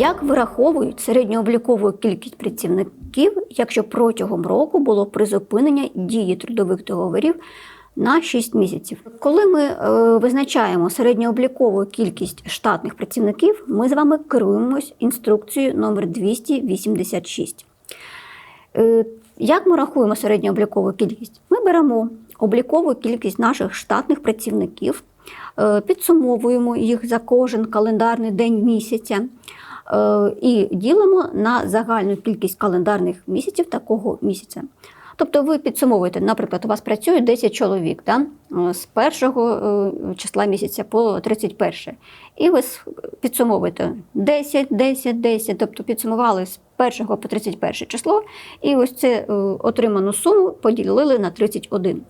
Як вираховують середньооблікову кількість працівників, якщо протягом року було призупинення дії трудових договорів на 6 місяців? Коли ми е, визначаємо середньооблікову кількість штатних працівників, ми з вами керуємось інструкцією номер 286. Е, Як ми рахуємо середньооблікову кількість? Ми беремо облікову кількість наших штатних працівників, е, підсумовуємо їх за кожен календарний день місяця і ділимо на загальну кількість календарних місяців такого місяця. Тобто ви підсумовуєте, наприклад, у вас працює 10 чоловік да, е, з першого е, числа місяця по 31. І ви підсумовуєте 10, 10, 10, тобто підсумували з 1 по 31 число, і ось е, отриману суму поділили на 31.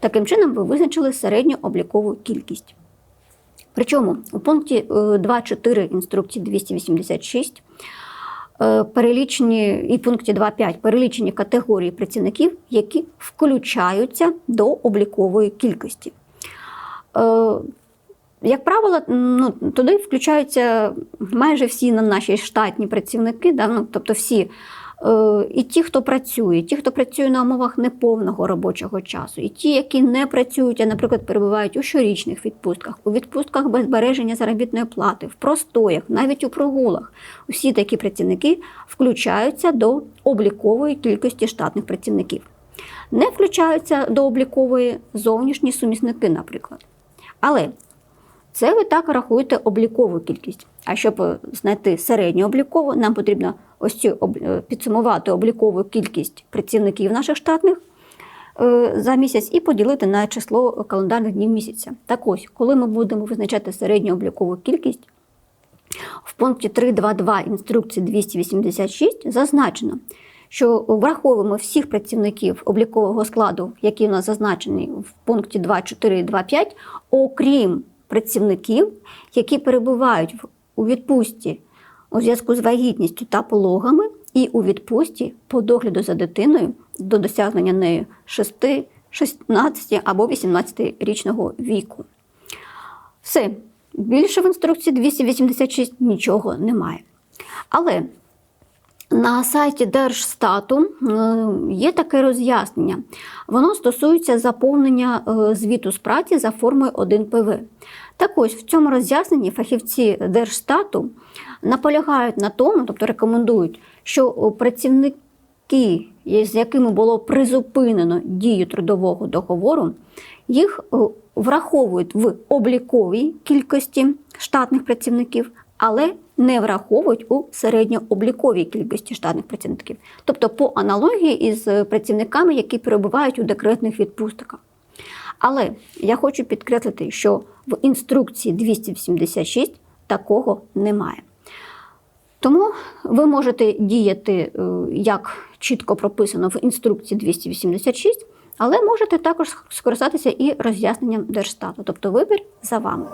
Таким чином ви визначили середню облікову кількість. Причому у пункті е, 2.4 інструкції 286 е, перелічені і пункті 2.5 перелічені категорії працівників, які включаються до облікової кількості. Е, Як правило, ну, туди включаються майже всі на наші штатні працівники, да? ну, тобто всі. Е, І ті, хто працює, ті, хто працює на умовах неповного робочого часу, і ті, які не працюють, а, наприклад, перебувають у щорічних відпустках, у відпустках без збереження заробітної плати, в простоях, навіть у прогулах. Усі такі працівники включаються до облікової кількості штатних працівників. Не включаються до облікової зовнішні сумісники, наприклад. Але це ви так рахуєте облікову кількість. А щоб е, знайти середню облікову, нам потрібно ось цю е, підсумувати облікову кількість працівників наших штатних е, за місяць і поділити на число календарних днів місяця. Так ось, коли ми будемо визначати середню облікову кількість, в пункті 3.2.2 інструкції 286 зазначено, що враховуємо всіх працівників облікового складу, які у нас зазначені в пункті 2.4 і 2.5, окрім працівників, які перебувають у відпустці у зв'язку з вагітністю та пологами, і у відпустці по догляду за дитиною до досягнення нею 6, 16 або 18 річного віку. Все. Більше в інструкції 286 нічого немає. Але на сайті Держстату е, є таке роз'яснення. Воно стосується заповнення е, звіту з праці за формою 1ПВ. Так ось в цьому роз'ясненні фахівці Держстату наполягають на тому, тобто рекомендують, що працівники, з якими було призупинено дію трудового договору, їх е, враховують в обліковій кількості штатних працівників, але не враховують у середньообліковій кількості штатних працівників. Тобто по аналогії із працівниками, які перебувають у декретних відпустках. Але я хочу підкреслити, що в інструкції 286 такого немає. Тому ви можете діяти, е, як чітко прописано в інструкції 286, але можете також скористатися і роз'ясненням Держстату. Тобто вибір за вами.